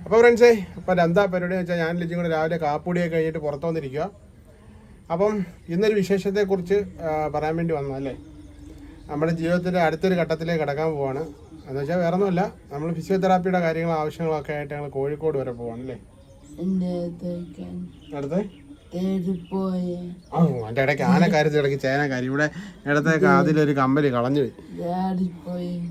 അപ്പോൾ ഫ്രണ്ട്സേ അപ്പോൾ എന്താ പരിപാടി വെച്ചാൽ ഞാൻ ലിജും കൂടെ രാവിലെ കാപ്പുടിയൊക്കെ കഴിഞ്ഞിട്ട് പുറത്തു വന്നിരിക്കുക അപ്പം ഇന്നൊരു വിശേഷത്തെക്കുറിച്ച് കുറിച്ച് പറയാൻ വേണ്ടി വന്നതല്ലേ നമ്മുടെ ജീവിതത്തിന്റെ അടുത്തൊരു ഘട്ടത്തിലേക്ക് കടക്കാൻ പോവാണ്. എന്ന് വെച്ചാൽ വേറെ ഒന്നുമല്ല നമ്മൾ ഫിസിയോതെറാപ്പിയുടെ കാര്യങ്ങളും ആവശ്യങ്ങളൊക്കെ ആയിട്ട് ഞങ്ങൾ കോഴിക്കോട് വരെ പോവാണ് അല്ലേ? അടുത്ത്? എന്റെ ഇടയ്ക്ക് ആനക്കാര്യത്തിൽ ഇടയ്ക്ക് ചേനക്കാരി ഇവിടെ ഇടത്തേക്ക് അതിലൊരു കമ്പലി കളഞ്ഞു പോയി.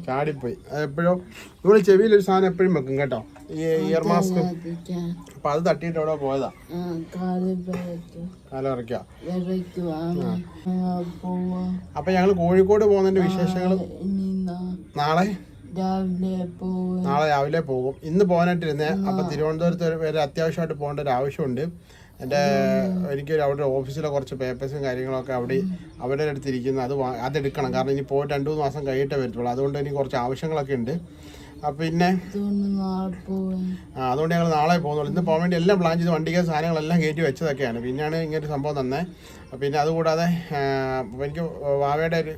ചാടിപ്പോയി. എപ്പോഴും ഇവിടെ ചെവിയിൽ ഒരു സാധനം എപ്പോഴും വെക്കും കേട്ടോ. ഈ ഇയർ മാസ്ക് അപ്പം അത് തട്ടിയിട്ട് എവിടെ പോയതാ? കാൽ പേരത്ത് കാലം ഇറക്കുക വിറയ്ക്കുവാണ് ഞങ്ങൾ കോഴിക്കോട് പോകുന്നതിന്റെ വിശേഷങ്ങൾ നാളെ? നാളെ രാവിലെ പോകും. ഇന്ന് പോകാനായിട്ടിരുന്നേ. അപ്പൊ തിരുവനന്തപുരത്ത് വരെ അത്യാവശ്യമായിട്ട് പോകേണ്ട ഒരു ആവശ്യമുണ്ട്. എന്റെ എനിക്ക് അവിടെ ഓഫീസിലെ കുറച്ച് പേപ്പേഴ്സും കാര്യങ്ങളൊക്കെ അവിടെ അവരുടെ അടുത്തിരിക്കുന്നു അത് അതെടുക്കണം. കാരണം ഇനി പോയിട്ട് രണ്ട് മൂന്ന് മാസം കഴിയിട്ടേ വരത്തുള്ളൂ. അതുകൊണ്ട് എനിക്ക് കുറച്ച് ആവശ്യങ്ങളൊക്കെ ഉണ്ട്. അപ്പം പിന്നെ? ആ, അതുകൊണ്ട് ഞങ്ങൾ നാളെ പോകുന്നുള്ളൂ. ഇന്ന് പോകാൻ വേണ്ടി എല്ലാം പ്ലാൻ ചെയ്ത് വണ്ടിക്ക് സാധനങ്ങളെല്ലാം കയറ്റി വെച്ചതൊക്കെയാണ്. പിന്നെയാണ് ഇങ്ങനെ ഒരു സംഭവം തന്നെ. പിന്നെ അതുകൂടാതെ എനിക്ക് വാവയുടെ ഒരു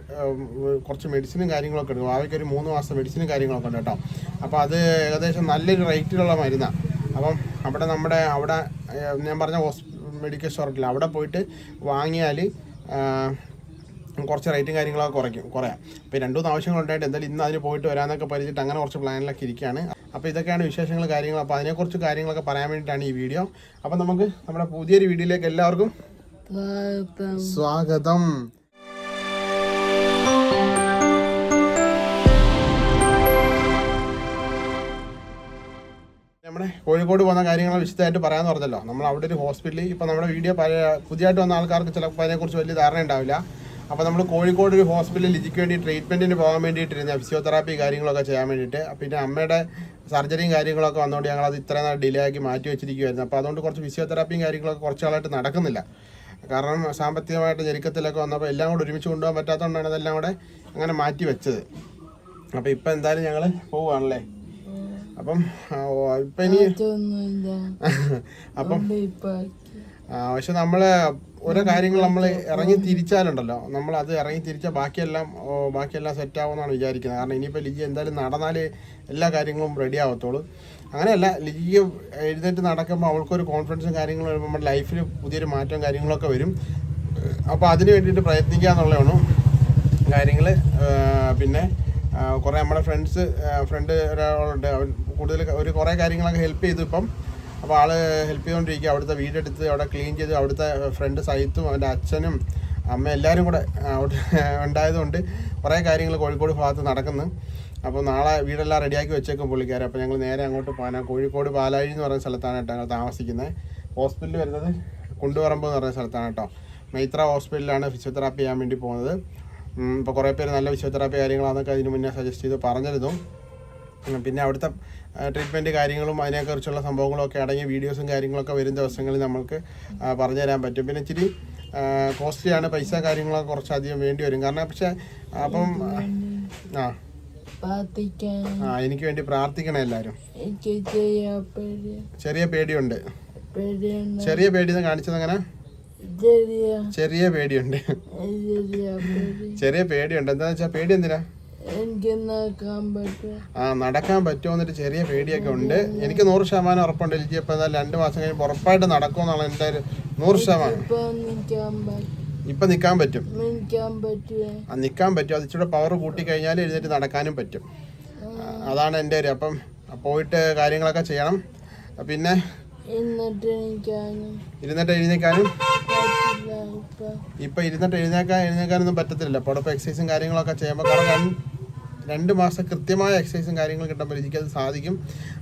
കുറച്ച് മെഡിസിനും കാര്യങ്ങളൊക്കെ ഉണ്ട്. വാവയ്ക്ക് ഒരു മൂന്ന് മാസം മെഡിസിനും കാര്യങ്ങളൊക്കെ ഉണ്ട് കേട്ടോ. അപ്പോൾ അത് ഏകദേശം നല്ലൊരു റേറ്റിലുള്ള മരുന്നാണ് അപ്പം അവിടെ നമ്മുടെ അവിടെ ഞാൻ പറഞ്ഞ ഹോസ് മെഡിക്കൽ സ്റ്റോറിൽ അവിടെ പോയിട്ട് വാങ്ങിയാൽ കുറച്ച് റേറ്റും കാര്യങ്ങളൊക്കെ കുറയ്ക്കും കുറയാം. അപ്പോൾ രണ്ട് മൂന്ന് ആവശ്യങ്ങളുണ്ടായിട്ട് എന്തായാലും ഇന്ന് അതിന് പോയിട്ട് വരാമെന്നൊക്കെ പരിചിട്ട് അങ്ങനെ കുറച്ച് പ്ലാനിലൊക്കെ ഇരിക്കുകയാണ് അപ്പോൾ ഇതൊക്കെയാണ് വിശേഷങ്ങൾ കാര്യങ്ങൾ. അപ്പോൾ അതിനെക്കുറിച്ച് കാര്യങ്ങളൊക്കെ പറയാൻ വേണ്ടിയിട്ടാണ് ഈ വീഡിയോ. അപ്പോൾ നമുക്ക് നമ്മുടെ പുതിയൊരു വീഡിയോയിലേക്ക് എല്ലാവർക്കും സ്വാഗതം. നമ്മുടെ കോഴിക്കോട് പോകുന്ന കാര്യങ്ങൾ വിശദമായിട്ട് പറയാന്ന് പറഞ്ഞല്ലോ. നമ്മൾ അവിടെ ഒരു ഹോസ്പിറ്റലിൽ ഇപ്പോൾ നമ്മുടെ വീഡിയോ പഴയ പുതിയതായിട്ട് വന്ന ആൾക്കാർക്ക് ചിലപ്പോൾ അതിനെക്കുറിച്ച് വലിയ ധാരണ ഉണ്ടാവില്ല. അപ്പോൾ നമ്മൾ കോഴിക്കോട് ഒരു ഹോസ്പിറ്റലിൽ ലിജിക്ക് വേണ്ടി ട്രീറ്റ്മെന്റിന് പോകാൻ വേണ്ടിയിട്ടിരുന്ന ഫിസിയോതെറാപ്പി കാര്യങ്ങളൊക്കെ ചെയ്യാൻ വേണ്ടിയിട്ട്. പിന്നെ അമ്മയുടെ സർജറിയും കാര്യങ്ങളൊക്കെ വന്നുകൊണ്ട് ഞങ്ങൾ അത് ഇത്രയും നാൾ ഡിലേ ആക്കി മാറ്റി വെച്ചിരിക്കുമായിരുന്നു അപ്പോൾ അതുകൊണ്ട് കുറച്ച് ഫിസിയോതെറാപ്പിയും കാര്യങ്ങളൊക്കെ കുറച്ച് നാളായിട്ട് നടക്കുന്നില്ല. കാരണം സാമ്പത്തികമായിട്ട് ഞെരുക്കത്തിലൊക്കെ വന്നപ്പോൾ എല്ലാം കൂടെ ഒരുമിച്ച് കൊണ്ടുപോകാൻ പറ്റാത്തതുകൊണ്ടാണ് അതെല്ലാം കൂടെ അങ്ങനെ മാറ്റി വെച്ചത്. അപ്പോൾ ഇപ്പം എന്തായാലും ഞങ്ങൾ പോവുകയാണല്ലേ അപ്പം ഇപ്പം ഇനി അപ്പം പക്ഷെ നമ്മൾ ഓരോ കാര്യങ്ങൾ നമ്മൾ ഇറങ്ങി തിരിച്ചാലുണ്ടല്ലോ. നമ്മൾ അത് ഇറങ്ങി തിരിച്ചാൽ ബാക്കിയെല്ലാം ബാക്കിയെല്ലാം സെറ്റ് ആവുമെന്നാണ് വിചാരിക്കുന്നത്. കാരണം ഇനിയിപ്പോൾ ലിജി എന്തായാലും നടന്നാലേ എല്ലാ കാര്യങ്ങളും റെഡി ആവത്തുള്ളൂ. അങ്ങനെയല്ല ലിജിക്ക് എഴുന്നേറ്റ് നടക്കുമ്പോൾ അവൾക്കൊരു കോൺഫിഡൻസും കാര്യങ്ങളും വരുമ്പോൾ നമ്മുടെ ലൈഫിൽ പുതിയൊരു മാറ്റവും കാര്യങ്ങളൊക്കെ വരും. അപ്പോൾ അതിന് വേണ്ടിയിട്ട് പ്രയത്നിക്കുക എന്നുള്ളതാണ് കാര്യങ്ങൾ പിന്നെ കുറേ നമ്മുടെ ഫ്രണ്ട്സ് ഫ്രണ്ട് ഒരാളുണ്ട്. അവൻ കൂടുതൽ ഒരു കുറേ കാര്യങ്ങളൊക്കെ ഹെൽപ്പ് ചെയ്തു ഇപ്പം. അപ്പോൾ ആൾ ഹെൽപ്പ് ചെയ്തുകൊണ്ടിരിക്കുക അവിടുത്തെ വീടെടുത്ത് അവിടെ ക്ലീൻ ചെയ്ത് അവിടുത്തെ ഫ്രണ്ട് സഹിത്തും അവന്റെ അച്ഛനും അമ്മ എല്ലാവരും കൂടെ ഉണ്ടായതുകൊണ്ട് കുറേ കാര്യങ്ങൾ കോഴിക്കോട് ഭാഗത്ത് നടക്കുന്നു. അപ്പോൾ നാളെ വീടെല്ലാം റെഡിയാക്കി വെച്ചേക്കും പുള്ളിക്കാരെ. അപ്പോൾ ഞങ്ങൾ നേരെ അങ്ങോട്ട് പോകാനാണ് കോഴിക്കോട് പാലാഴി എന്ന് പറയുന്ന സ്ഥലത്താണ് കേട്ടോ ഞങ്ങൾ താമസിക്കുന്നത് ഹോസ്പിറ്റലിൽ വരുന്നത് കുണ്ടുപറമ്പ് എന്ന് പറയുന്ന സ്ഥലത്താണ് കേട്ടോ. മൈത്ര ഹോസ്പിറ്റലിലാണ് ഫിസിയോതെറാപ്പി ചെയ്യാൻ വേണ്ടി പോകുന്നത്. ഇപ്പോൾ കുറേ പേര് നല്ല ഫിസിയോതെറാപ്പി കാര്യങ്ങളാണെന്നൊക്കെ അതിന് മുന്നേ സജസ്റ്റ് ചെയ്ത് പറഞ്ഞിരുന്നു. പിന്നെ അവിടുത്തെ ട്രീറ്റ്മെന്റ് കാര്യങ്ങളും അതിനെക്കുറിച്ചുള്ള സംഭവങ്ങളൊക്കെ അടങ്ങിയ വീഡിയോസും കാര്യങ്ങളൊക്കെ വരും ദിവസങ്ങളിൽ നമ്മൾക്ക് പറഞ്ഞു തരാൻ പറ്റും. പിന്നെ ഇച്ചിരി കോസ്റ്റ്ലിയാണ് പൈസ കാര്യങ്ങളൊക്കെ കുറച്ചധികം വേണ്ടി വരും. കാരണം പക്ഷേ അപ്പം ആ ആ. എനിക്ക് വേണ്ടി പ്രാർത്ഥിക്കണം പേടി. ചെറിയ പേടിയുണ്ട്. ചെറിയ പേടി കാണിച്ചത് അങ്ങനെ ചെറിയ പേടിയുണ്ട്. ചെറിയ പേടിയുണ്ട്. എന്താ വെച്ചാൽ പേടി എന്തിനാ? ആ നടക്കാൻ പറ്റുമോ എന്നൊരു ചെറിയ പേടിയൊക്കെ ഉണ്ട്. എനിക്ക് നൂറ് ശതമാനം ഉറപ്പുണ്ട് എനിക്ക് ഇപ്പൊ രണ്ട് മാസം കഴിഞ്ഞ് ഉറപ്പായിട്ട് നടക്കുമെന്നുള്ള എന്റെ ഒരു നൂറ് ശതമാനം. ഇപ്പൊ നിക്കാൻ പറ്റും. ആ നിക്കാൻ പറ്റും. അത് ഇച്ചിരി പവർ കൂട്ടി കഴിഞ്ഞാൽ എഴുന്നേറ്റ് നടക്കാനും പറ്റും. അതാണ് എന്റെ ഒരു അപ്പം. പോയിട്ട് കാര്യങ്ങളൊക്കെ ചെയ്യണം. പിന്നെ എന്നിട്ട് എനിക്കാനും ഇരുന്നിട്ട് എഴുന്നേക്കാനും? പറ്റില്ല ഇപ്പൊ ഇപ്പം ഇരുന്നിട്ട് എഴുന്നേക്കാൻ എഴുന്നേക്കാനൊന്നും പറ്റത്തില്ല അപ്പോൾ അവിടെ എക്സസൈസും കാര്യങ്ങളൊക്കെ ചെയ്യുമ്പോൾ കാരണം രണ്ട് രണ്ട് മാസം കൃത്യമായ എക്സസൈസും കാര്യങ്ങളും കിട്ടുമ്പോൾ എനിക്കത് സാധിക്കും.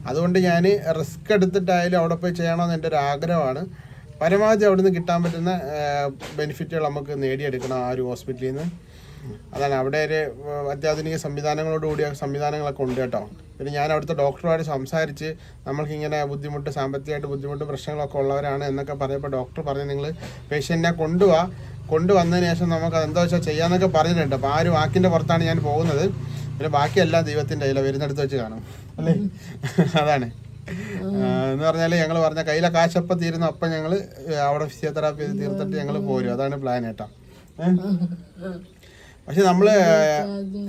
അതുകൊണ്ട് ഞാൻ റിസ്ക് എടുത്തിട്ടായാലും അവിടെ പോയി ചെയ്യണമെന്ന് എന്റെ ഒരു ആഗ്രഹമാണ്. പരമാവധി അവിടെ നിന്ന് കിട്ടാൻ പറ്റുന്ന ബെനിഫിറ്റുകൾ നമുക്ക് നേടിയെടുക്കണം ആ ഒരു ഹോസ്പിറ്റലിൽ നിന്ന്. അതാണ് അവിടെ ഒരു അത്യാധുനിക സംവിധാനങ്ങളോടുകൂടിയ സംവിധാനങ്ങളൊക്കെ ഉണ്ട് കേട്ടോ. പിന്നെ ഞാൻ അവിടുത്തെ ഡോക്ടറുമായിട്ട് സംസാരിച്ച് നമ്മൾക്കിങ്ങനെ ബുദ്ധിമുട്ട് സാമ്പത്തികമായിട്ട് ബുദ്ധിമുട്ട് പ്രശ്നങ്ങളൊക്കെ ഉള്ളവരാണ് എന്നൊക്കെ പറയുമ്പോൾ ഡോക്ടർ പറഞ്ഞു നിങ്ങൾ പേഷ്യന്റിനെ കൊണ്ടുപോവാ കൊണ്ടുവന്നതിന് ശേഷം നമുക്ക് എന്താ വെച്ചാൽ ചെയ്യാമെന്നൊക്കെ പറഞ്ഞിട്ടുണ്ട്. അപ്പോൾ ആ ഒരു വാക്കിന്റെ പുറത്താണ് ഞാൻ പോകുന്നത്. പിന്നെ ബാക്കിയെല്ലാം ദൈവത്തിന്റെ കയ്യിലാണ് വരുന്നിടത്ത് വെച്ച് കാണും. അല്ലേ? അതാണ്. എന്ന് പറഞ്ഞാൽ ഞങ്ങൾ പറഞ്ഞ കയ്യിലെ കാശപ്പം തീരുന്ന അപ്പം ഞങ്ങൾ അവിടെ ഫിസിയോതെറാപ്പി തീർത്തിട്ട് ഞങ്ങൾ പോരും. അതാണ് പ്ലാൻ ഏഹ് പക്ഷെ നമ്മൾ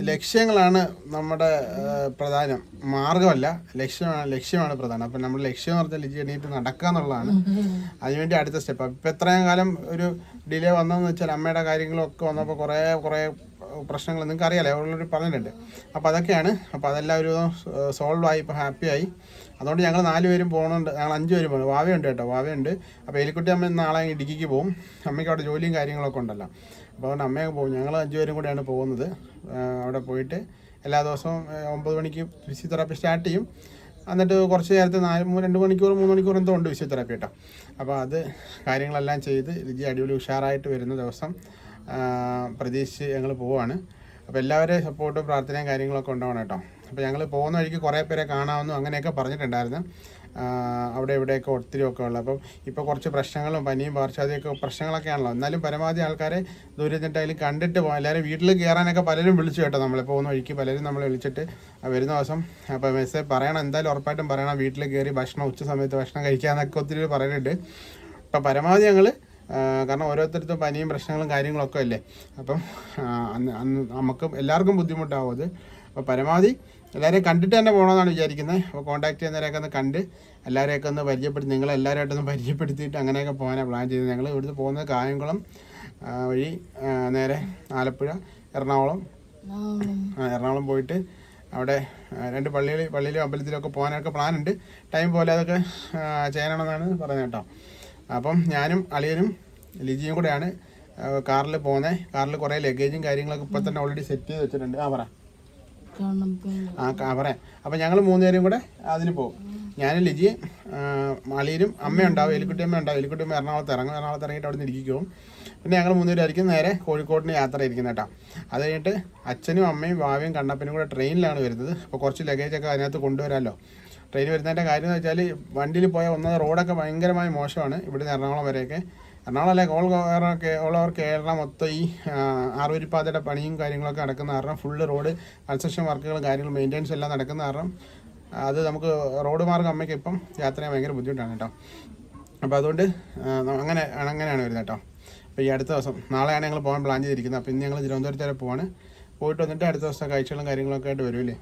ലക്ഷ്യങ്ങളാണ് നമ്മുടെ പ്രധാനം. മാർഗമല്ല ലക്ഷ്യമാണ് ലക്ഷ്യമാണ് പ്രധാനം. അപ്പം നമ്മൾ ലക്ഷ്യം എന്ന് പറഞ്ഞാൽ ലിജി എണീറ്റ് നടക്കുക എന്നുള്ളതാണ്. അതിനുവേണ്ടി അടുത്ത സ്റ്റെപ്പ്. ഇപ്പം എത്രയും കാലം ഒരു ഡിലേ വന്നതെന്ന് വെച്ചാൽ അമ്മയുടെ കാര്യങ്ങളൊക്കെ വന്നപ്പോൾ കുറേ കുറേ പ്രശ്നങ്ങൾ നിങ്ങൾക്ക് അറിയാലോ ഓൾറെഡി പറഞ്ഞിട്ടുണ്ട്. അപ്പോൾ അതൊക്കെയാണ്. അപ്പോൾ അതെല്ലാം ഒരു സോൾവ് ആയി ഇപ്പോൾ ഹാപ്പിയായി അതുകൊണ്ട് ഞങ്ങൾ നാല് പേരും പോകുന്നുണ്ട് ഞങ്ങൾ അഞ്ച് പേരും പോകുന്നു വാവയുണ്ട് കേട്ടോ വാവയുണ്ട്. അപ്പോൾ എലിക്കുട്ടി അമ്മ നാളെ ഇടുക്കിക്ക് പോകും അമ്മയ്ക്ക് അവിടെ ജോലിയും കാര്യങ്ങളൊക്കെ ഉണ്ടല്ലോ. അപ്പോൾ അതുകൊണ്ട് അമ്മയൊക്കെ പോകും. ഞങ്ങൾ അഞ്ച് പേരും കൂടെയാണ് പോകുന്നത്. അവിടെ പോയിട്ട് എല്ലാ ദിവസവും ഒമ്പത് മണിക്ക് ഫിസിയോതെറാപ്പി സ്റ്റാർട്ട് ചെയ്യും. എന്നിട്ട് കുറച്ച് നേരത്തെ നാല് രണ്ട് മണിക്കൂർ മൂന്ന് മണിക്കൂർ എന്തോ ഉണ്ട് ഫിസിയോതെറാപ്പി കേട്ടോ. അപ്പോൾ അത് കാര്യങ്ങളെല്ലാം ചെയ്ത് ലിജി അടിപൊളി ഉഷാറായിട്ട് വരുന്ന ദിവസം പ്രതീക്ഷിച്ച് ഞങ്ങൾ പോവാണ്. അപ്പോൾ എല്ലാവരെയും സപ്പോർട്ടും പ്രാർത്ഥനയും കാര്യങ്ങളൊക്കെ ഉണ്ടാവണം കേട്ടോ. അപ്പോൾ ഞങ്ങൾ പോകുന്ന വഴിക്ക് കുറേ പേരെ കാണാമെന്നും അങ്ങനെയൊക്കെ പറഞ്ഞിട്ടുണ്ടായിരുന്നു. അവിടെ ഇവിടെയൊക്കെ ഒത്തിരി ഒക്കെ ഉള്ളത്. അപ്പം ഇപ്പോൾ കുറച്ച് പ്രശ്നങ്ങളും പനിയും പാർശ്വാദിയൊക്കെ പ്രശ്നങ്ങളൊക്കെ ആണല്ലോ. എന്നാലും പരമാവധി ആൾക്കാരെ ദൂരെ നിന്നിട്ട് കണ്ടിട്ട് പോകാം. എല്ലാവരും വീട്ടിൽ കയറാനൊക്കെ പലരും വിളിച്ചു കേട്ടോ നമ്മളെ. പോകുന്ന വഴിക്ക് പലരും നമ്മളെ വിളിച്ചിട്ട് വരുന്ന ദിവസം അപ്പോൾ മെസ്സേജ് പറയണം. എന്തായാലും ഉറപ്പായിട്ടും പറയണം. വീട്ടിൽ കയറി ഭക്ഷണം ഉച്ച സമയത്ത് ഭക്ഷണം കഴിക്കാമെന്നൊക്കെ ഒത്തിരി പറയുന്നുണ്ട് അപ്പോൾ പരമാവധി ഞങ്ങൾ കാരണം ഓരോരുത്തർക്കും പനിയും പ്രശ്നങ്ങളും കാര്യങ്ങളൊക്കെ അല്ലേ. അപ്പം അന്ന് അന്ന് നമുക്ക് എല്ലാവർക്കും ബുദ്ധിമുട്ടാവും അത്. അപ്പോൾ പരമാവധി എല്ലാവരെയും കണ്ടിട്ട് തന്നെ പോകണമെന്നാണ് വിചാരിക്കുന്നത് അപ്പോൾ കോൺടാക്ട് ചെയ്യുന്നവരെയൊക്കെ ഒന്ന് കണ്ട് എല്ലാവരെയൊക്കെ ഒന്ന് പരിചയപ്പെടുത്തി നിങ്ങൾ എല്ലാവരുമായിട്ടൊന്ന് പരിചയപ്പെടുത്തിയിട്ട് അങ്ങനെയൊക്കെ പോകാനാണ് പ്ലാൻ ചെയ്തത്. ഞങ്ങൾ ഇവിടുന്ന് പോകുന്നത് കായംകുളം വഴി നേരെ ആലപ്പുഴ എറണാകുളം. എറണാകുളം പോയിട്ട് അവിടെ രണ്ട് പള്ളികൾ പള്ളിയിലും അമ്പലത്തിലൊക്കെ പോകാനൊക്കെ പ്ലാനുണ്ട് ടൈം പോലെ അതൊക്കെ ചെയ്യണമെന്നാണ് പറഞ്ഞത് കേട്ടോ. അപ്പം ഞാനും അളിയനും ലിജിയും കൂടെയാണ് കാറിൽ പോകുന്നത് കാറിൽ കുറേ ലഗേജും കാര്യങ്ങളൊക്കെ ഇപ്പോൾ തന്നെ ഓൾറെഡി സെറ്റ് ചെയ്ത് വെച്ചിട്ടുണ്ട്. ആ പറ. ആ പറയാം. അപ്പം ഞങ്ങൾ മൂന്നുപേരും കൂടെ അതിന് പോകും. ഞാൻ ലിജി അളിയനും അമ്മയുണ്ടാവും എലിക്കുട്ടി അമ്മ ഉണ്ടാവും. എലിക്കുട്ടി അമ്മ എറണാകുളത്ത് ഇറങ്ങും. എറണാകുളത്ത് ഇറങ്ങിയിട്ട് അവിടെ നിന്ന് ഇരിക്കും പിന്നെ ഞങ്ങൾ മൂന്നുപേരായിരിക്കും നേരെ കോഴിക്കോടിന് യാത്ര ഇരിക്കുന്നത് കേട്ടോ. അത് കഴിഞ്ഞിട്ട് അച്ഛനും അമ്മയും ഭാവിയും കണ്ണപ്പനും കൂടെ ട്രെയിനിലാണ് വരുന്നത്. അപ്പോൾ കുറച്ച് ലഗേജൊക്കെ അതിനകത്ത് കൊണ്ടുവരാമല്ലോ. ട്രെയിൻ വരുന്നതിന്റെ കാര്യം എന്ന് വെച്ചാൽ വണ്ടിയിൽ പോയ ഒന്നാമത് റോഡൊക്കെ ഭയങ്കരമായി മോശമാണ്. ഇവിടുന്ന് എറണാകുളം വരെയൊക്കെ. Ernakulam all all over Kerala മൊത്തം ഈ ആറുവരിപ്പാതയുടെ പണിയും കാര്യങ്ങളൊക്കെ നടക്കുന്ന കാരണം ഫുള്ള് റോഡ് കൺസ്ട്രക്ഷൻ വർക്കുകളും കാര്യങ്ങളും മെയിന്റെനൻസ് എല്ലാം നടക്കുന്ന കാരണം അത് നമുക്ക് റോഡ് മാർഗം അമ്മയ്ക്ക് ഇപ്പം യാത്ര ഭയങ്കര ബുദ്ധിമുട്ടാണ് കേട്ടോ. അപ്പോൾ അതുകൊണ്ട് അങ്ങനെ അങ്ങനെയാണ് വരുന്നത് കേട്ടോ. അപ്പോൾ ഈ അടുത്ത ദിവസം നാളെയാണ് ഞങ്ങൾ പോകാൻ പ്ലാൻ ചെയ്തിരിക്കുന്നത്. അപ്പോൾ ഇന്ന് ഞങ്ങൾ തിരുവനന്തപുരത്ത് വരെ പോവാണ്. പോയിട്ട് വന്നിട്ട് അടുത്ത ദിവസം കാഴ്ചകളും കാര്യങ്ങളൊക്കെ ആയിട്ട് വരുമല്ലേ?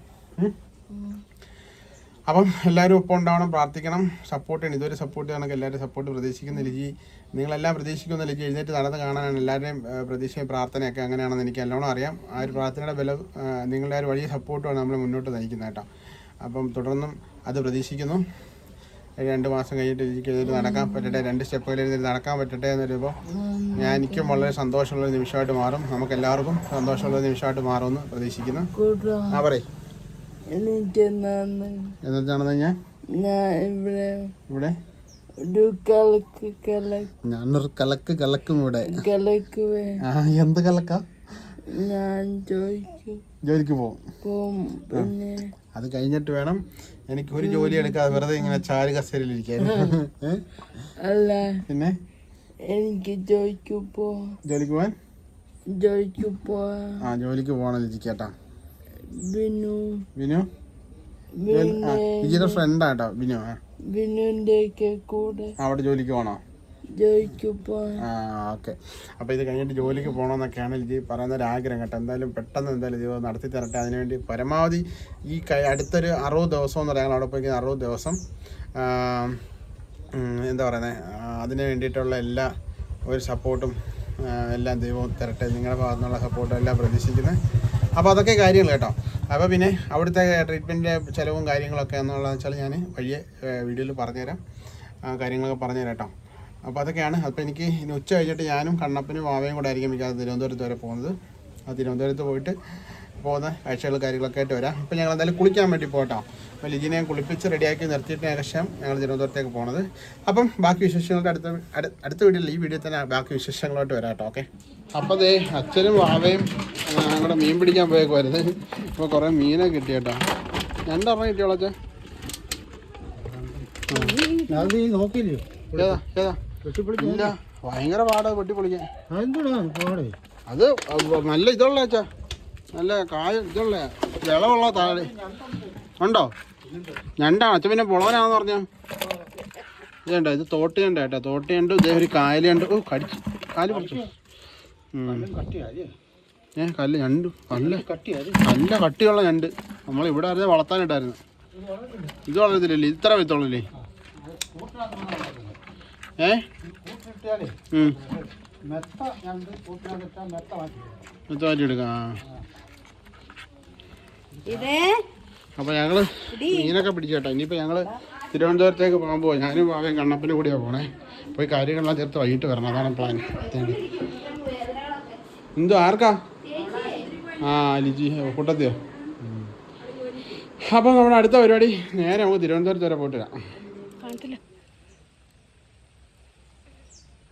അപ്പം എല്ലാവരും ഒപ്പം ഉണ്ടാവണം പ്രാർത്ഥിക്കണം സപ്പോർട്ട് ചെയ്യണം. ഇതുവരെ സപ്പോർട്ട് ചെയ്യണം എല്ലാവരും സപ്പോർട്ട് പ്രതീക്ഷിക്കുന്ന ലിജി നിങ്ങളെല്ലാം പ്രതീക്ഷിക്കുന്ന ലിജി എഴുന്നേറ്റ് നടന്ന് കാണാനാണ് എല്ലാവരുടെയും പ്രതീക്ഷയും പ്രാർത്ഥനയൊക്കെ അങ്ങനെയാണെന്ന് എനിക്ക് നല്ലോണം അറിയാം. ആ ഒരു പ്രാർത്ഥനയുടെ ബലം നിങ്ങളുടെ ആ ഒരു വലിയ സപ്പോർട്ടുമാണ് നമ്മൾ മുന്നോട്ട് നയിക്കുന്നത് കേട്ടോ. അപ്പം തുടർന്നും അത് പ്രതീക്ഷിക്കുന്നു. രണ്ട് മാസം കഴിഞ്ഞിട്ട് എനിക്ക് എഴുതി നടക്കാൻ പറ്റട്ടെ രണ്ട് സ്റ്റെപ്പുകൾ എഴുതി നടക്കാൻ പറ്റട്ടെ എന്ന് വരുമ്പോൾ ഞാൻ എനിക്കും വളരെ സന്തോഷമുള്ള നിമിഷമായിട്ട് മാറും. നമുക്ക് എല്ലാവർക്കും സന്തോഷമുള്ള നിമിഷമായിട്ട് മാറുമെന്ന് പ്രതീക്ഷിക്കുന്നു. ആ പറയും. എന്നിട്ടാണെന്ന് ഞാൻ? ഇവിടെ ഇവിടെ? കലക്ക് കലക്ക് ഞാനൊരു കലക്ക് കലക്കും ഇവിടെ. ആ എന്ത് കലക്ക? ഞാൻ ജോലിക്ക് പോകും അത് കഴിഞ്ഞിട്ട് വേണം എനിക്ക് ഒരു ജോലി എടുക്കാതെ വെറുതെ ഇങ്ങനെ ചാരു കസേരയിലിരിക്കാൻ? അല്ല. പിന്നെ? എനിക്ക് ജോലിക്ക് പോ ജോലിക്ക് പോവാൻ? ജോലിക്ക് പോവാ. ആ ജോലിക്ക് പോകണം ലിജിക്കേട്ടാ. ബിനു. ബിനു? ജോലി- ആ, ബിനെ ലിജിയുടെ ഫ്രണ്ടാട്ടോ ബിനു ആ. കൂടെ അവിടെ ജോലിക്ക് പോണോ? ജോലിക്ക് ആ ഓക്കെ. അപ്പോൾ ഇത് കഴിഞ്ഞിട്ട് ജോലിക്ക് പോകണമെന്നൊക്കെയാണ് ലിജി പറയുന്ന ഒരു ആഗ്രഹം കേട്ടോ. എന്തായാലും പെട്ടെന്ന് എന്തായാലും ഇത് നടത്തി തരട്ടെ. അതിനുവേണ്ടി പരമാവധി ഈ അടുത്തൊരു അറുപത് ദിവസം എന്ന് പറയാൻ അവിടെ പോയി അറുപത് ദിവസം. എന്താ പറയുന്നത് അതിന് വേണ്ടിയിട്ടുള്ള എല്ലാ ഒരു സപ്പോർട്ടും എല്ലാം ദൈവവും തരട്ടെ. നിങ്ങളുടെ ഭാഗത്തുനിന്നുള്ള സപ്പോർട്ടും എല്ലാം പ്രതീക്ഷിക്കുന്നത് അപ്പോൾ അതൊക്കെ കാര്യങ്ങൾ കേട്ടോ. അപ്പോൾ പിന്നെ അവിടുത്തെ ട്രീറ്റ്മെന്റിന്റെ ചിലവും കാര്യങ്ങളൊക്കെ എന്നുള്ളതെന്ന് വെച്ചാൽ ഞാൻ വഴിയെ വീഡിയോയിൽ പറഞ്ഞുതരാം. കാര്യങ്ങളൊക്കെ പറഞ്ഞുതരാം കേട്ടോ. അപ്പോൾ അതൊക്കെയാണ്. അപ്പോൾ എനിക്ക് ഇനി ഉച്ച കഴിഞ്ഞിട്ട് ഞാനും കണ്ണപ്പനും വാവയും കൂടെ ആയിരിക്കും മിക്കവാറും തിരുവനന്തപുരത്ത് വരെ പോകുന്നത്. ആ തിരുവനന്തപുരത്ത് പോയിട്ട് പോകുന്ന കാഴ്ചകൾ കാര്യങ്ങളൊക്കെ ആയിട്ട് വരാം. ഇപ്പോൾ ഞങ്ങൾ എന്തായാലും കുളിക്കാൻ വേണ്ടി പോകട്ടോ. അപ്പോൾ ലിജിനെ കുളിപ്പിച്ച് റെഡിയാക്കി നിർത്തിയിട്ടിന് ശേഷം ഞങ്ങൾ തിരുവനന്തപുരത്തേക്ക് പോണത്. അപ്പം ബാക്കി വിശേഷങ്ങളുടെ അടുത്ത അടു- അടുത്ത വീഡിയോയിൽ ഈ വീഡിയോ തന്നെ ബാക്കി വിശേഷങ്ങളായിട്ട് വരാം കേട്ടോ ഓക്കെ? അപ്പോൾ ദേ അച്ഛനും വാവയും ഞങ്ങളുടെ മീൻ പിടിക്കാൻ പോയേക്കുമായിരുന്നു ഇപ്പോൾ കുറേ മീനൊക്കെ കിട്ടി കേട്ടോ. രണ്ടെണ്ണം കിട്ടിയോളൂ അച്ഛൻ അത് നീ നോക്കിയില്ലയോ ഏതാ ഏതാ? ഇല്ല ഭയങ്കര പാടാ വെട്ടിപ്പൊളിക്കാൻ. അത് നല്ല ഇതുള്ള അച്ഛാ. നല്ല കായ ഇതുള്ള വിളവുള്ള താഴെ ഉണ്ടോ? ഞണ്ടാണ്. അച്ഛൻ പിന്നെ പുളവനാന്ന് പറഞ്ഞ? ഇതുണ്ടോ ഇത് തോട്ടിയുണ്ട് കേട്ടോ. തോട്ടിയുണ്ട് ഇതേ ഒരു കായലുണ്ട് ഓ കടിച്ചു. കാൽ കുറച്ചു ഏ കല്ല് ഞണ്ട്. നല്ല നല്ല കട്ടിയുള്ള ഞണ്ട്. നമ്മൾ ഇവിടെ അറിഞ്ഞാൽ വളർത്താനിട്ടായിരുന്നു ഇത് വളരത്തില്ലല്ലേ ഇത്ര വിത്തുള്ളല്ലേ ഏ. മെത്ത മാറ്റി എടുക്കാം. ഇതേ. ഞങ്ങൾ മീനൊക്കെ പിടിച്ചോട്ടെ ഇനിയിപ്പോ ഞങ്ങൾ തിരുവനന്തപുരത്തേക്ക് പോകാൻ പോവാം. ഞാനും അവൻ കണ്ണപ്പനും കൂടിയാണ് പോണേ. പോയി കാര്യങ്ങളെല്ലാം ചേർത്ത് വൈകിട്ട് വരണം. അതാണ് പ്ലാൻ എന്തോ ആർക്കാ? ആ ലിജി. കൂട്ടത്തിയോ? അപ്പം നമ്മുടെ അടുത്ത പരിപാടി നേരെ നമുക്ക് തിരുവനന്തപുരത്ത് വരെ പോയിട്ട് വരാം.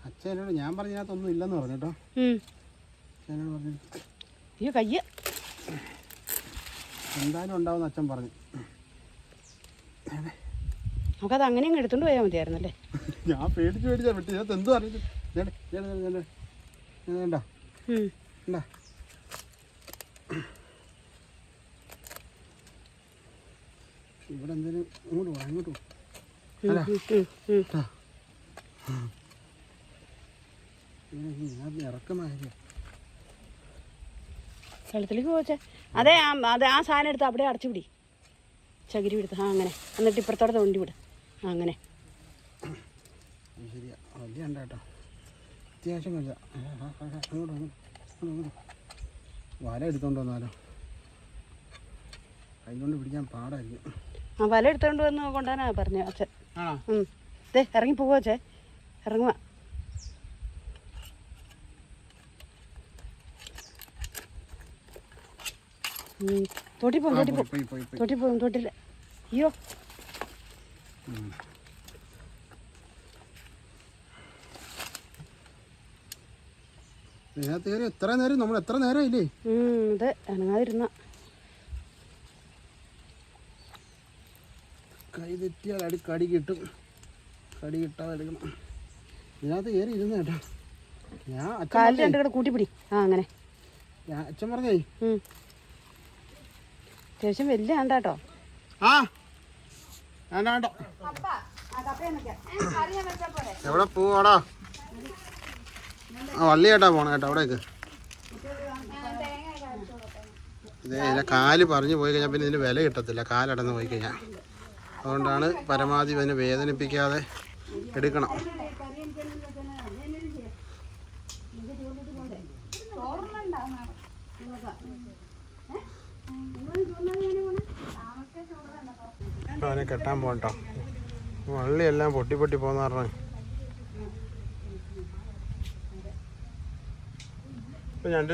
അച്ഛനോട് ഞാൻ പറഞ്ഞതിനകത്തൊന്നും ഇല്ലെന്ന് പറഞ്ഞു കേട്ടോ. അച്ഛനോട് പറഞ്ഞു എന്തായാലും ഉണ്ടാവും അച്ഛൻ പറഞ്ഞു. നമുക്കത് അങ്ങനെ അങ്ങ് എടുത്തോണ്ട് പോയാൽ മതിയായിരുന്നല്ലേ? ഞാൻ പേടിച്ച് പേടിച്ചാ വിട്ടു. ഞാൻ എന്തോ വേണ്ട. എന്താ ഇവിടെ എന്തേലും ഇങ്ങോട്ട് പോവാ ഇങ്ങോട്ട് പോ ഇറക്കമായിരിക്കും. വെള്ളത്തിലേക്ക് പോവച്ചേ. അതെ ആ അതെ ആ സാധനം എടുത്ത് അവിടെ അടച്ചു പിടി. ചകിരി എടുത്ത് ആ അങ്ങനെ. എന്നിട്ട് ഇപ്പുറത്തോടെ തോണ്ടി വിട്. ആ അങ്ങനെ. വല എടുത്തോണ്ട് വന്നാലോ? കൈകൊണ്ട് പിടിക്കാൻ പാടായിരിക്കും. ആ വല എടുത്തോണ്ട് വന്ന് കൊണ്ടുവന്നാ പറഞ്ഞു അച്ഛൻ. ഇറങ്ങി പോവോ അച്ഛേ. ഇറങ്ങുക തോട്ടി പോകും തൊട്ടി പോകും. തൊട്ടി പോകും തൊട്ടില്ല അയ്യോ. എത്ര നേരം നമ്മൾ എത്ര നേരം ഇല്ലേ അതെ അനങ്ങാതിരുന്ന. കൈ തെറ്റിയാൽ അടി കടി കിട്ടും. കടി കിട്ടാതെ എടുക്കണം. ഇതിനകത്ത് കയറി ഇരുന്ന കേട്ടോ. ഞാൻ അച്ഛൻ കൂട്ടിപ്പിടി. ആ അങ്ങനെ. ഞാൻ അച്ഛൻ പറഞ്ഞേ. അത്യാവശ്യം വലിയ ആണ്ടാട്ടോ എവിടെ പോവാടാ? ആ വള്ളി കേട്ടാ പോണേ കേട്ടോ അവിടേക്ക്. ഇതേ കാൽ പറഞ്ഞു പോയി കഴിഞ്ഞാൽ പിന്നെ ഇതിന് വില കിട്ടത്തില്ല കാലടന്ന് പോയി കഴിഞ്ഞാൽ അതുകൊണ്ടാണ് പരമാവധി ഇതിനെ വേദനിപ്പിക്കാതെ എടുക്കണം. അവനെ കെട്ടാൻ പോകട്ടോ വള്ളിയെല്ലാം പൊട്ടി പൊട്ടി പോന്ന പറഞ്ഞു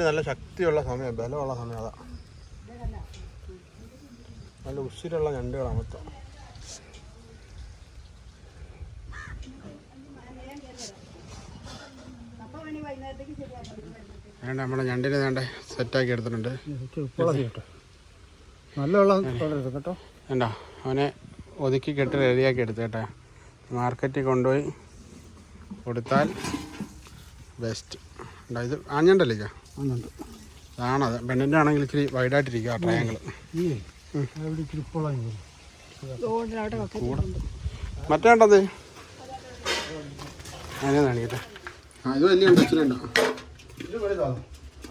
നല്ല ശക്തിയുള്ള സമയം ബലമുള്ള സമയം അതാ നല്ല ഉസിരുള്ള ഞണ്ടുകളാണ് മൊത്തം വേണ്ട നമ്മുടെ ഞണ്ടിനെ വേണ്ട സെറ്റാക്കി എടുത്തിട്ടുണ്ട് നല്ല വെള്ളം കേട്ടോ വേണ്ട അവനെ ഒതുക്കി കെട്ടി റെഡിയാക്കി എടുത്തേട്ടെ മാർക്കറ്റിൽ കൊണ്ടുപോയി കൊടുത്താൽ ബെസ്റ്റ് ഇത് ആഞ്ഞണ്ടല്ലേ ഇക്ക? ആണുണ്ട് അതാണത് പെണ്ണിന്റെ ആണെങ്കിൽ ഇച്ചിരി വൈഡായിട്ടിരിക്കുക ട്രയാങ്കിൾ ഉപ്പുള്ളത് റോഡിലവിടെ കൂടെ മറ്റേണ്ടത് അതിനെ കാണിക്കട്ടെ. ആ ഇത് വലിയ ഉണ്ട് ഇച്ചിരി ഉണ്ടോ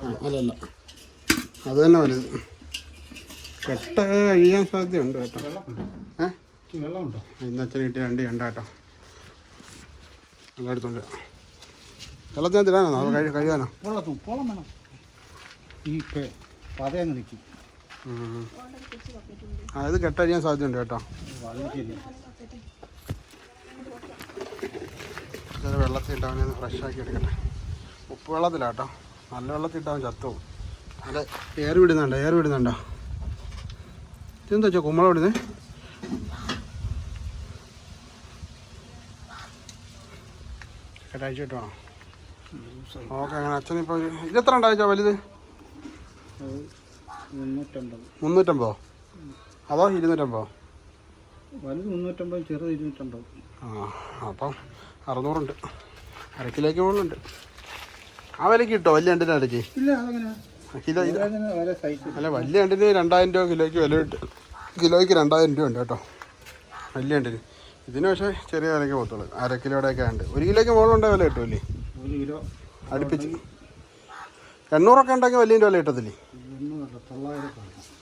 ആ അല്ലല്ല അത് തന്നെ വലുത്. കെട്ട കഴിയാൻ സാധ്യതയുണ്ട് കേട്ടോ. ഏ വെള്ളമുണ്ടോ? ഇന്ന് അച്ഛൻ കിട്ടിയ രണ്ട് ഉണ്ട് കേട്ടോ. അങ്ങനെ എടുത്തോണ്ട്. വെള്ളത്തിന് തിരാനോ അത് കഴി കഴിയാനോ വെള്ളത്തും ഉപ്പോളം വേണം. ഈ പതയങ്ങ് നിൽക്കും. ആ ഇത് കെട്ടഴിയാൻ സാധ്യതയുണ്ട് കേട്ടോ. വെള്ളത്തിൽ ഇട്ടവനെ ഒന്ന് ഫ്രഷ് ആക്കി എടുക്കട്ടെ. ഉപ്പ് വെള്ളത്തിലാട്ടോ നല്ല വെള്ളത്തിൽ ഇട്ടവൻ ചത്തുപോകും. നല്ല എയർ വിടുന്നുണ്ടോ? എയർ വിടുന്നുണ്ടോ? ഇതെന്താ വെച്ചാൽ കുമ്പള വിടുന്നേ കേട്ടാഴ്ച ഓക്കെ അങ്ങനെ ഇതെത്ര ഉണ്ടായിച്ചാ വലുത്? അത് മുന്നൂറ്റമ്പത്. മുന്നൂറ്റമ്പതോ? അതോ ഇരുന്നൂറ്റമ്പതോ? വലുത് മുന്നൂറ്റമ്പത് ചെറുത് ഇരുന്നൂറ്റമ്പത്. ആ അപ്പം അറുന്നൂറുണ്ട്. അരക്കിലേക്ക് മുകളിലുണ്ട്. ആ വിലക്ക് കിട്ടോ? വലിയ രണ്ടിനടക്ക് ഇടയ്ക്ക് ഇല്ല അതങ്ങനെ കിലോ ഇത് വരെ സൈസ് അല്ല വലിയ ഉണ്ടിന് രണ്ടായിരം രൂപ കിലോയ്ക്ക് വില കിട്ടും. കിലോയ്ക്ക് രണ്ടായിരം രൂപ ഉണ്ട് കേട്ടോ. വലിയ ഉണ്ടിന് ഇതിന് പക്ഷേ ചെറിയ വിലയ്ക്ക് പോകത്തുള്ളൂ. അര കിലോയുടെ ഒക്കെ ഉണ്ട്. ഒരു കിലോയ്ക്ക് മുകളിലുണ്ടേ വില കിട്ടുമല്ലേ ഒരു കിലോ. അടുപ്പിച്ച്. എണ്ണൂറൊക്കെ ഉണ്ടെങ്കിൽ വലിയ വില കിട്ടത്തില്ലേ?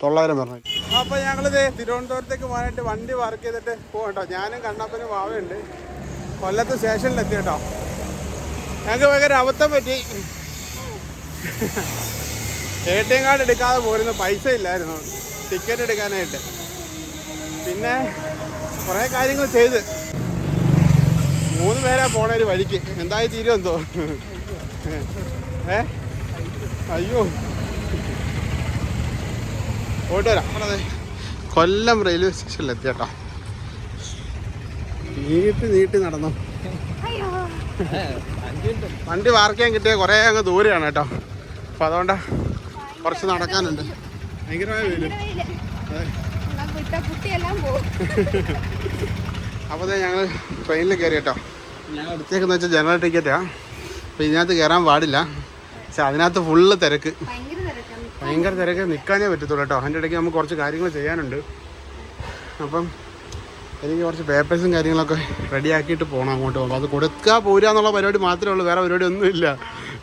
തൊള്ളായിരം പറഞ്ഞു. അപ്പോൾ ഞങ്ങളിത് തിരുവനന്തപുരത്തേക്ക് പോകാനായിട്ട് വണ്ടി വർക്ക് ചെയ്തിട്ട് പോകട്ടോ. ഞാനും കണ്ണപ്പനും വാവയുണ്ട്. കൊല്ലത്ത് സ്റ്റേഷനിലെത്തി കേട്ടോ. ഞങ്ങൾക്ക് ഭയങ്കര അബദ്ധം പറ്റി. എ ടി എം കാർഡ് എടുക്കാതെ പോരുന്ന പൈസ ഇല്ലായിരുന്നു. ടിക്കറ്റ് എടുക്കാനായിട്ട്. പിന്നെ കുറേ കാര്യങ്ങൾ ചെയ്ത്. മൂന്ന് പേരാ പോണ ഒരു വഴിക്ക്. എന്തായി തീരുമെന്തോ ഏ? അയ്യോ. പോയിട്ട് വരാം. അതെ കൊല്ലം റെയിൽവേ സ്റ്റേഷനിൽ എത്തിയട്ടോ. നീട്ടി നീട്ടി നടന്നു. വണ്ടി വാർക്കാൻ കിട്ടിയ കുറേ അങ്ങ് ദൂരെയാണ് കേട്ടോ. അപ്പം അതുകൊണ്ടാ കുറച്ച് നടക്കാനുണ്ട്. ഭയങ്കരമായ വെയിൽ. അപ്പോൾ ഞങ്ങൾ ട്രെയിനിൽ കയറി കേട്ടോ ഞങ്ങൾ എടുത്തേക്കെന്ന് വെച്ചാൽ ജനറൽ ടിക്കറ്റാ. അപ്പോൾ ഇതിനകത്ത് കയറാൻ പാടില്ല. പക്ഷെ അതിനകത്ത് ഫുള്ള് തിരക്ക്. ഭയങ്കര തിരക്ക് നിൽക്കാനേ പറ്റത്തുള്ളൂ കേട്ടോ. അതിന്റെ ഇടയ്ക്ക് നമുക്ക് കുറച്ച് കാര്യങ്ങൾ ചെയ്യാനുണ്ട്. അപ്പം എനിക്ക് കുറച്ച് പേപ്പേഴ്സും കാര്യങ്ങളൊക്കെ റെഡിയാക്കിയിട്ട് പോകണം അങ്ങോട്ട് പോകുമ്പോൾ അത് കൊടുക്കുക പോരുക എന്നുള്ള പരിപാടി മാത്രമേ ഉള്ളൂ. വേറെ പരിപാടി ഒന്നുമില്ല.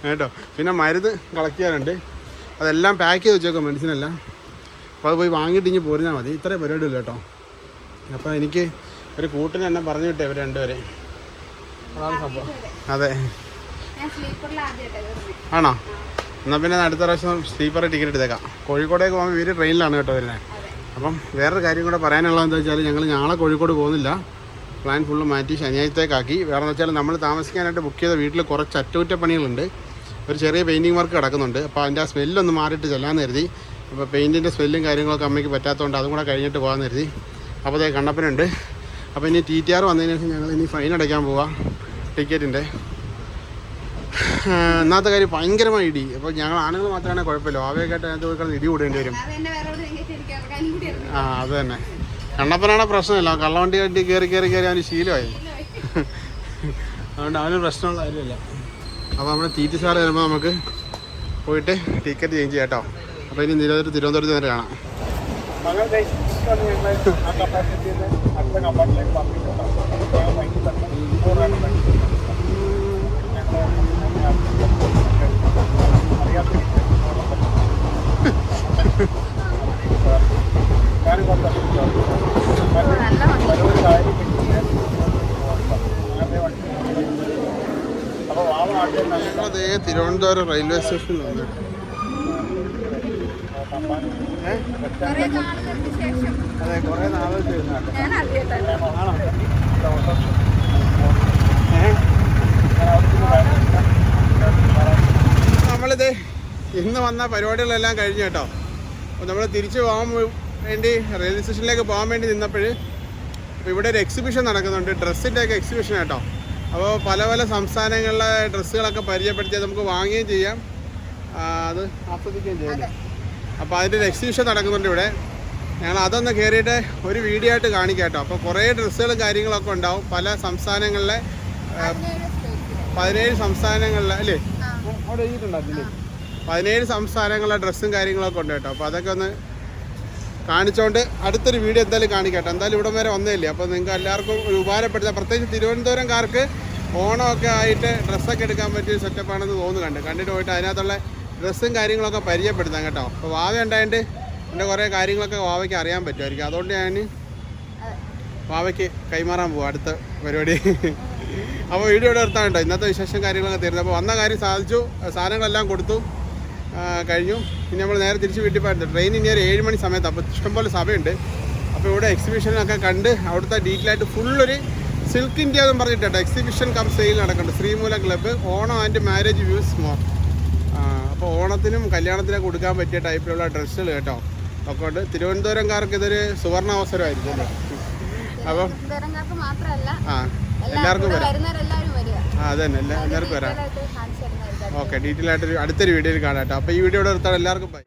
കേട്ടോ. പിന്നെ മരുന്ന് കളക്ട് ചെയ്യാനുണ്ട്. അതെല്ലാം പാക്ക് ചെയ്ത് വെച്ചേക്കാം മെഡിസിനെല്ലാം അപ്പോൾ അത് പോയി വാങ്ങിയിട്ട് ഇനി പോരുന്നാൽ മതി. ഇത്രയും പരിപാടി ഇല്ല കേട്ടോ. അപ്പോൾ എനിക്ക് ഒരു കൂട്ടിന് എന്നെ പറഞ്ഞു വിട്ടേ ഇവർ രണ്ടുപേരെ. അതാണ് സംഭവം. അതെ. ഞാൻ സ്ലീപ്പറിൽ ആദ്യമായിട്ട് ആണോ? എന്നാൽ പിന്നെ അടുത്ത പ്രാവശ്യം സ്ലീപ്പർ ടിക്കറ്റ് എടുത്തേക്കാം. കോഴിക്കോടേക്ക് പോകുമ്പോൾ ഇവർ ട്രെയിനിലാണ് കേട്ടോ വരുന്നത് അപ്പം വേറൊരു കാര്യം കൂടെ പറയാനുള്ളത് എന്താ വെച്ചാൽ ഞങ്ങൾ നാളെ കോഴിക്കോട് പോകുന്നില്ല. പ്ലാൻ ഫുള്ള് മാറ്റി ശനിയാഴ്ചത്തേക്കാക്കി. വേറെ എന്ന് വെച്ചാൽ നമ്മൾ താമസിക്കാനായിട്ട് ബുക്ക് ചെയ്ത വീട്ടിൽ കുറച്ച് അറ്റകുറ്റപ്പണികളുണ്ട്. ഒരു ചെറിയ പെയിന്റിങ് വർക്ക് കിടക്കുന്നുണ്ട്. അപ്പോൾ അതിന്റെ ആ സ്മെല്ലൊന്ന് മാറിയിട്ട് ചെല്ലാമെന്ന് കരുതി. അപ്പോൾ പെയിന്റിന്റെ സ്മെല്ലും കാര്യങ്ങളൊക്കെ അമ്മയ്ക്ക് പറ്റാത്തതുകൊണ്ട് അതും കൂടെ കഴിഞ്ഞിട്ട് പോകാമെന്ന് കരുതി. അപ്പോൾ അതേ കണ്ണപ്പനുണ്ട്. അപ്പോൾ ഇനി ടി ടി ആർ വന്നതിന് ശേഷം ഞങ്ങൾ ഇനി ഫൈൻ അടയ്ക്കാൻ പോവാം ടിക്കറ്റിന്റെ. ഒന്നാമത്തെ കാര്യം ഭയങ്കരമായി ഇടി. അപ്പോൾ ഞങ്ങൾ ആണുങ്ങൾ മാത്രമാണ് കുഴപ്പമില്ല. ആവയൊക്കെ ആയിട്ട് അതിനകത്ത് പോയി കിടന്ന് ഇടി കൂടേണ്ടി വരും. ആ അത് തന്നെ. കണ്ണപ്പനാണ് പ്രശ്നമില്ല. കള്ളവണ്ടി കണ്ടി കയറി കയറി കയറി അവന് ശീലമായി. അതുകൊണ്ട് അവന് പ്രശ്നമുള്ള കാര്യമില്ല. അപ്പോൾ നമ്മുടെ ടി ടി സാറ് വരുമ്പോൾ നമുക്ക് പോയിട്ട് ടിക്കറ്റ് ചേഞ്ച് ചെയ്യാം കേട്ടോ അപ്പോൾ ഇനി നിരവധി തിരുവനന്തപുരത്ത് വരെ കാണാം. നല്ല ഞങ്ങളതേ തിരുവനന്തപുരം റെയിൽവേ സ്റ്റേഷനിൽ വന്നു കുറേ നാളുകൾക്ക് ശേഷം അതെ കുറേ നമ്മളിത് ഇന്ന് വന്ന പരിപാടികളെല്ലാം കഴിഞ്ഞു കേട്ടോ. അപ്പോൾ നമ്മൾ തിരിച്ചു പോകാൻ വേണ്ടി റെയിൽവേ സ്റ്റേഷനിലേക്ക് പോകാൻ വേണ്ടി നിന്നപ്പോൾ ഇവിടെ ഒരു എക്സിബിഷൻ നടക്കുന്നുണ്ട്. ഡ്രസ്സിന്റെ ഒക്കെ എക്സിബിഷൻ കേട്ടോ. അപ്പോൾ പല പല സംസ്ഥാനങ്ങളിലെ ഡ്രസ്സുകളൊക്കെ പരിചയപ്പെടുത്തിയാൽ നമുക്ക് വാങ്ങുകയും ചെയ്യാം. അത് ആസ്വദിക്കുകയും ചെയ്യാം അപ്പോൾ അതിന്റെ ഒരു എക്സിബിഷൻ നടക്കുന്നുണ്ട് ഇവിടെ. ഞങ്ങൾ അതൊന്ന് കയറിയിട്ട് ഒരു വീഡിയോ ആയിട്ട് കാണിക്കാം കേട്ടോ. അപ്പോൾ കുറേ ഡ്രസ്സുകളും കാര്യങ്ങളൊക്കെ ഉണ്ടാവും. പല സംസ്ഥാനങ്ങളിലെ പതിനേഴ് സംസ്ഥാനങ്ങളിലെ അല്ലേ? അവിടെ എഴുതിയിട്ടുണ്ടായിരുന്നില്ലേ? പതിനേഴ് സംസ്ഥാനങ്ങളിലെ ഡ്രസ്സും കാര്യങ്ങളൊക്കെ ഉണ്ട് കേട്ടോ. അപ്പോൾ അതൊക്കെ ഒന്ന് കാണിച്ചുകൊണ്ട് അടുത്തൊരു വീഡിയോ എന്തായാലും കാണിക്കട്ടെ. എന്തായാലും ഇവിടം വരെ വന്നതല്ലേ അപ്പോൾ നിങ്ങൾക്ക് എല്ലാവർക്കും ഒരു ഉപകാരപ്പെടുത്ത. പ്രത്യേകിച്ച് തിരുവനന്തപുരംകാർക്ക് ഓണമൊക്കെ ആയിട്ട് ഡ്രസ്സൊക്കെ എടുക്കാൻ പറ്റിയ സെറ്റപ്പാണെന്ന് തോന്നുന്നുണ്ട് കണ്ടിട്ട് പോയിട്ട് അതിനകത്തുള്ള ഡ്രസ്സും കാര്യങ്ങളൊക്കെ പരിചയപ്പെടുത്താം കേട്ടോ. അപ്പോൾ വാവ ഉണ്ടായിട്ട് എന്റെ കുറേ കാര്യങ്ങളൊക്കെ വാവയ്ക്ക് അറിയാൻ പറ്റുമായിരിക്കും. അതുകൊണ്ട് ഞാൻ വാവയ്ക്ക് കൈമാറാൻ പോവാം അടുത്ത പരിപാടി. അപ്പോൾ വീഡിയോ ഇവിടെ നിർത്താൻ കേട്ടോ. ഇന്നത്തെ വിശേഷം കാര്യങ്ങളൊക്കെ തീർന്നു. അപ്പോൾ വന്ന കാര്യം സാധിച്ചു. സാധനങ്ങളെല്ലാം കൊടുത്തു. കഴിഞ്ഞു. പിന്നെ നമ്മൾ നേരെ തിരിച്ച് വീട്ടിൽ പോയിരുന്നു ട്രെയിൻ ഇനി ഒരു ഏഴ് മണി സമയത്ത്. അപ്പോൾ ഇഷ്ടംപോലെ സഭയുണ്ട് അപ്പോൾ ഇവിടെ എക്സിബിഷനൊക്കെ കണ്ട് അവിടുത്തെ ഡീറ്റെയിൽ ആയിട്ട് ഫുള്ളൊരു സിൽക്ക് ഇന്ത്യ എന്നും പറഞ്ഞിട്ടുണ്ട്. എക്സിബിഷൻ കം സെയിൽ നടക്കുന്നുണ്ട്. Sreemoola club Onam and marriage views more അപ്പോൾ ഓണത്തിനും കല്യാണത്തിനൊക്കെ കൊടുക്കാൻ പറ്റിയ ടൈപ്പിലുള്ള ഡ്രസ്സുകൾ കേട്ടോ. ഒക്കെ ഉണ്ട്. തിരുവനന്തപുരംകാർക്ക് ഇതൊരു സുവർണ അവസരമായിരിക്കും അല്ലേ? അപ്പം ആ എല്ലാവർക്കും വരാം. ആ അതന്നെ. എല്ലാ എല്ലാവർക്കും വരാം ഡീറ്റെയിൽ ആയിട്ട് കാണിച്ചു തരുന്നതായിരിക്കും ഓക്കെ ഡീറ്റെയിൽ ആയിട്ട് അടുത്തൊരു വീഡിയോയിൽ കാണാം കേട്ടോ. അപ്പോൾ ഈ വീഡിയോ ഇവിടെ നിർത്താൻ എല്ലാവർക്കും ബൈ